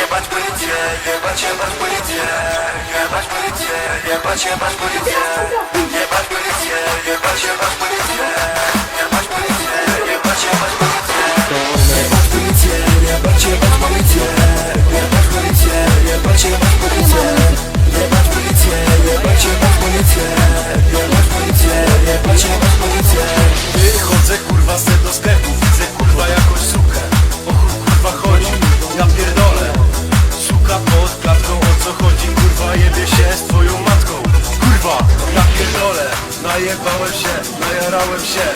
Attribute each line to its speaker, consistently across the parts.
Speaker 1: Jebać policję Jebać policję, jebać, się, najarałem się.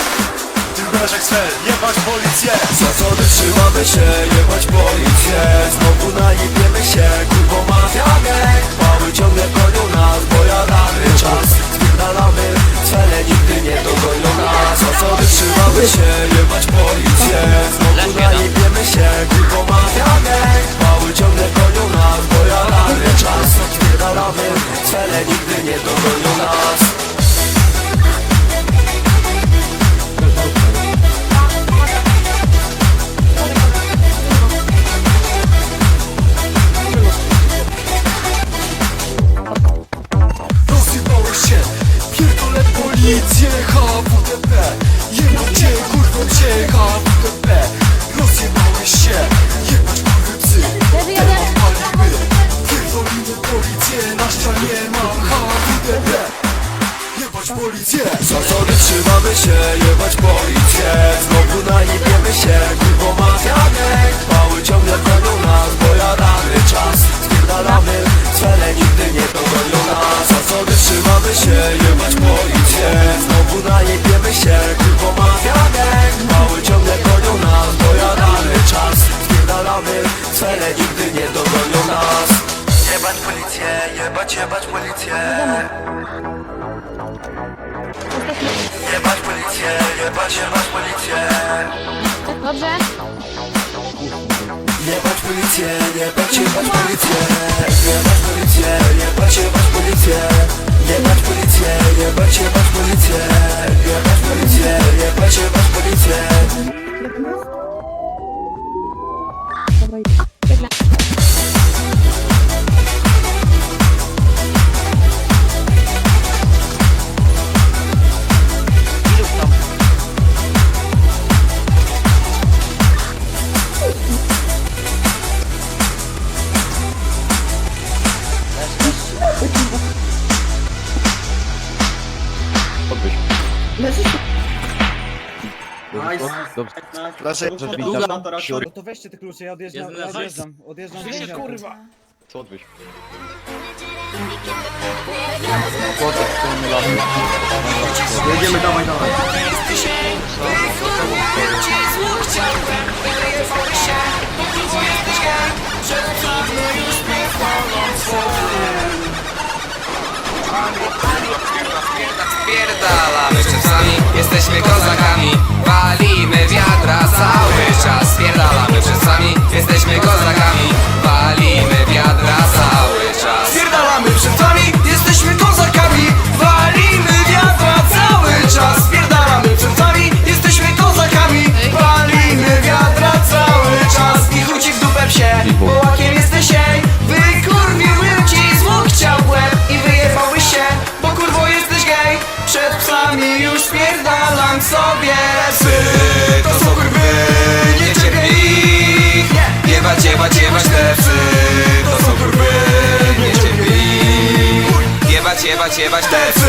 Speaker 1: Ty znasz jak sfer, jebać policję. Zasady trzymamy się, jebać policję. Znowu najebiemy się, kurwo mafia gang Mały ciągle gonią nas, bojadamy czas. Spierdalamy, cele nigdy nie dogonią nas. Zasady trzymamy się, jebać policję. Znowu najebiemy się, kurwo mafia gang Mały ciągle gonią nas, bojadamy czas. Spierdalamy, cele nigdy nie dogonią nas Zasady trzymamy się, jebać policję. Znowu najebiemy się, kurwo mafia gang Mały ciągle gonią nas, bojadamy czas. Spierdalamy, cele nigdy nie dogonią nas. Zasady trzymamy się, jebać policję. Znowu najebiemy się, kurwo mafia gang Mały ciągle gonią nas, bojadamy czas. Spierdalamy, cele nigdy nie dogonią nas. Jebać policję, jebać, jebać policję policję, jebać, jebać policję.
Speaker 2: Dobrze?
Speaker 1: Jebać policję, jebać, jebać policję. Jebać policję,
Speaker 3: Dobrze.
Speaker 4: Proszę,
Speaker 3: Długa.
Speaker 4: No to weźcie te klucze, ja odjeżdżam, ja odjeżdżam, odjeżdżam, odjeżdżam. kurwa!
Speaker 3: Co odbyś?
Speaker 4: Jedziemy, dawaj, dawaj.
Speaker 5: Spierdalamy jesteśmy kozakami Walimy wiadra cały zadziewać też.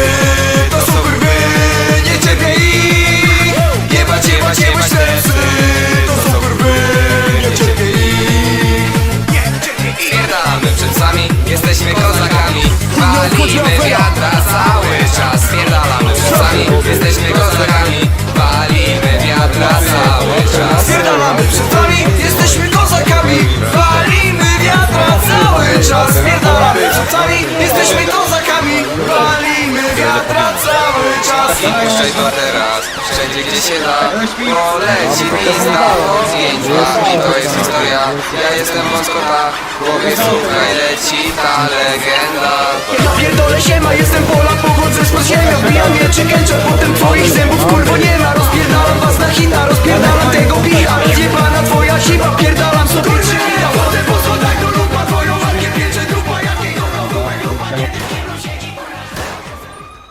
Speaker 5: I puszczaj to teraz, wszędzie gdzie się da Poleci lista od zdjęciami To jest historia, ja jestem Moskota Głowie słuchaj, leci ta legenda.
Speaker 6: Ja pierdolę się ma, jestem Polak, pogodzony
Speaker 5: Chodzę z pod ziemią, wbijam mieczy, kęczę Potem